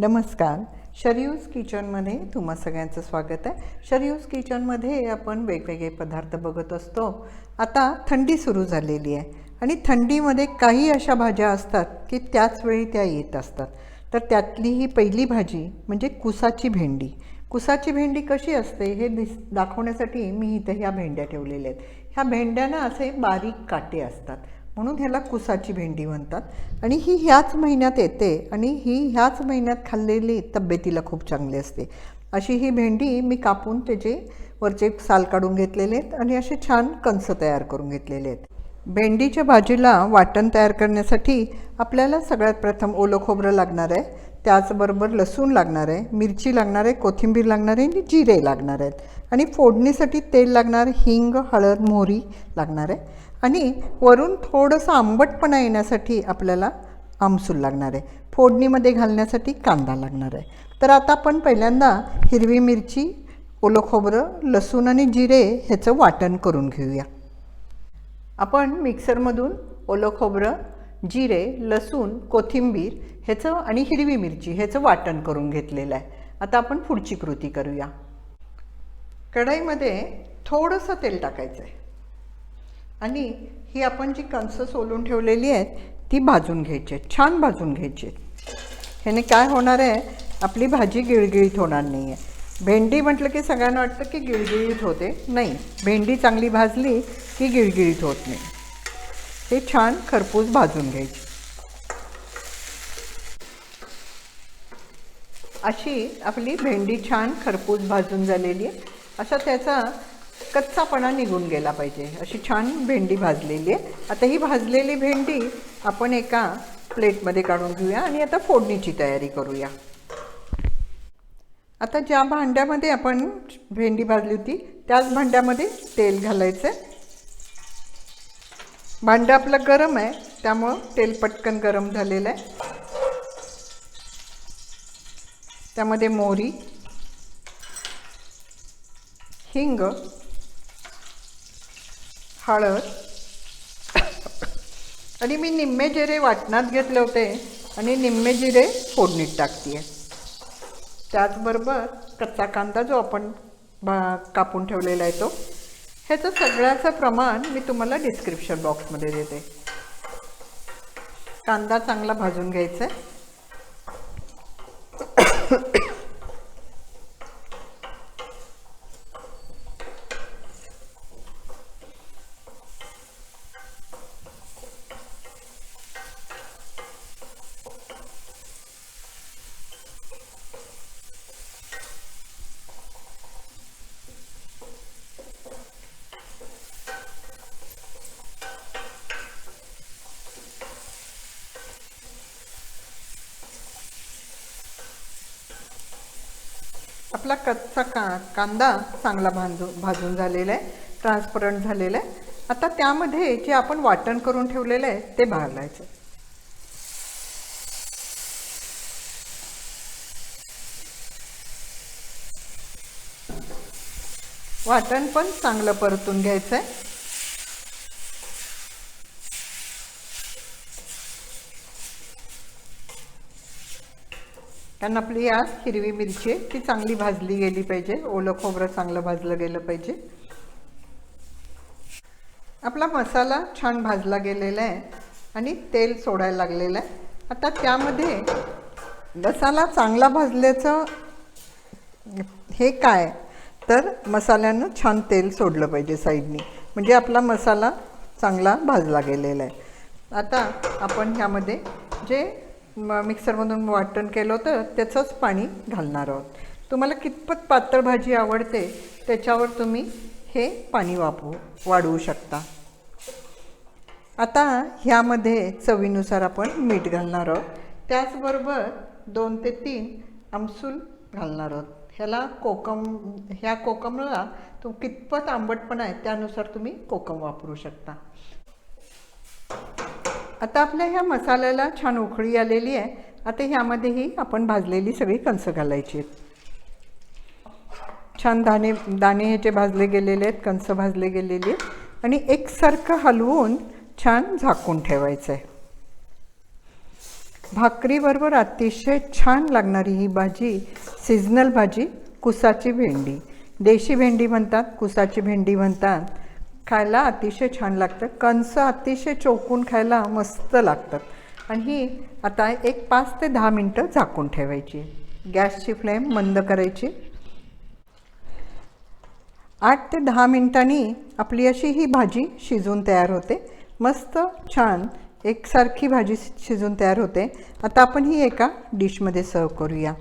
नमस्कार. शरयूज किचनमध्ये तुम्हा सगळ्यांचं स्वागत आहे. शरयूज किचनमध्ये आपण वेगवेगळे पदार्थ बघत असतो. आता थंडी सुरू झालेली आहे आणि थंडीमध्ये काही अशा भाज्या असतात की त्याच वेळी त्या येत असतात. तर त्यातली ही पहिली भाजी म्हणजे कुसाची भेंडी. कुसाची भेंडी कशी असते हे दिस दाखवण्यासाठी मी इथं ह्या भेंड्या ठेवलेल्या आहेत. ह्या भेंड्यांना असे बारीक काटे असतात. म्हणून ह्याला कुसाची भेंडी म्हणतात. आणि ही ह्याच महिन्यात येते आणि ही ह्याच महिन्यात खाल्लेली तब्येतीला खूप चांगली असते. अशी ही भेंडी मी कापून त्याचे वरचे साल काढून घेतलेले आहेत आणि असे छान कंस तयार करून घेतलेले आहेत. भेंडीच्या भाजीला वाटण तयार करण्यासाठी आपल्याला सगळ्यात प्रथम ओलं खोबरं लागणार आहे. त्याचबरोबर लसूण लागणार आहे मिरची लागणार आहे कोथिंबीर लागणार आहे आणि जिरे लागणार आहेत. आणि फोडणीसाठी तेल लागणार हिंग हळद मोहरी लागणार आहे. आणि वरून थोडंसं आंबटपणा येण्यासाठी आपल्याला आमसूल लागणार आहे. फोडणीमध्ये घालण्यासाठी कांदा लागणार आहे. तर आता आपण पहिल्यांदा हिरवी मिरची ओलं खोबरं लसूण आणि जिरे ह्याचं वाटण करून घेऊया. आपण मिक्सरमधून ओलं खोबरं जिरे लसूण कोथिंबीर ह्याचं आणि हिरवी मिरची ह्याचं वाटण करून घेतलेलं आहे. आता आपण पुढची कृती करूया. कढईमध्ये थोडंसं तेल टाकायचं आहे. आणि ही आपण जी कंस सोलून ठेवलेली आहेत ती भाजून घ्यायची आहेत. छान भाजून घ्यायची आहेत. ह्याने काय होणार आहे आपली भाजी गिळगिळीत होणार नाही आहे भेंडी म्हटलं की सगळ्यांना वाटतं की गिळगिळीत होते. नाही भेंडी चांगली भाजली की गिळगिळीत होत नाही. हे छान खरपूस भाजून घ्यायची. अशी आपली भेंडी छान खरपूस भाजून झालेली आहे. असा त्याचा कच्चापणा निघून गेला पाहिजे. अशी छान भेंडी भाजलेली आहे. आता ही भाजलेली भेंडी आपण एका प्लेटमध्ये काढून घेऊया आणि आता फोडणीची तयारी करूया. आता ज्या भांड्यामध्ये आपण भेंडी भाजली होती त्याच भांड्यामध्ये तेल घालायचं भांडं आपलं गरम आहे त्यामुळं तेल पटकन गरम झालेलं आहे. त्यामध्ये मोहरी हिंग हळद आणि मी निम्मे जिरे वाटणात घेतले होते आणि निम्मे जिरे फोडणीत टाकते आहे त्याचबरोबर कच्चा कांदा जो आपण भा कापून ठेवलेला आहे तो ह्याचं सगळ्याचं प्रमाण मी तुम्हाला डिस्क्रिप्शन बॉक्समध्ये देते. कांदा चांगला भाजून घ्यायचा आहे आपला कच्चा का कांदा चांगला भाजू भाजून झालेला आहे ट्रान्सपरंट झालेला आहे. आता त्यामध्ये जे आपण वाटण करून ठेवलेलं आहे ते भाजायचं. वाटण पण चांगलं परतून घ्यायचं आहे कारण आपली आज हिरवी मिरची आहे ती चांगली भाजली गेली पाहिजे. ओलं खोबरं चांगलं भाजलं गेलं पाहिजे. आपला मसाला छान भाजला गेलेला आहे आणि तेल सोडायला लागलेलं आहे. आता त्यामध्ये मसाला चांगला भाजल्याचं हे काय? तर मसाल्यानं छान तेल सोडलं पाहिजे साईडनी. म्हणजे आपला मसाला चांगला भाजला गेलेला आहे. आता आपण ह्यामध्ये जे म मिक्सरमधून वाटण केलं होतं त्याचंच पाणी घालणार आहोत. तुम्हाला कितपत पातळ भाजी आवडते त्याच्यावर तुम्ही हे पाणी वापरू वाढवू शकता. आता ह्यामध्ये चवीनुसार आपण मीठ घालणार आहोत. त्याचबरोबर दोन ते तीन आमसूल घालणार आहोत. ह्याला कोकम ह्या कोकमला तू कितपत आंबटपणा आहे त्यानुसार तुम्ही कोकम वापरू शकता. आता आपल्या ह्या मसाल्याला छान उखळी आलेली आहे. आता ह्यामध्येही आपण भाजलेली सगळी कणसं घालायची. आहेत छान दाणे दाणे ह्याचे भाजले गेलेले आहेत कणसं भाजले गेलेली आहेत. आणि एकसारखं हलवून छान झाकून ठेवायचं आहे. भाकरीबरोबर अतिशय छान लागणारी ही भाजी सिजनल भाजी कुसाची भेंडी. देशी भेंडी म्हणतात कुसाची भेंडी म्हणतात. खायला अतिशय छान लागतं कंस अतिशय चोकून खायला मस्त लागतात. आणि ही आता एक पाच ते दहा मिनटं झाकून ठेवायची. गॅसची फ्लेम मंद करायची. आठ ते दहा मिनटांनी आपली अशी ही भाजी शिजून तयार होते. मस्त छान एकसारखी भाजी शिजून तयार होते. आता आपण ही एका डिशमध्ये सर्व करूया.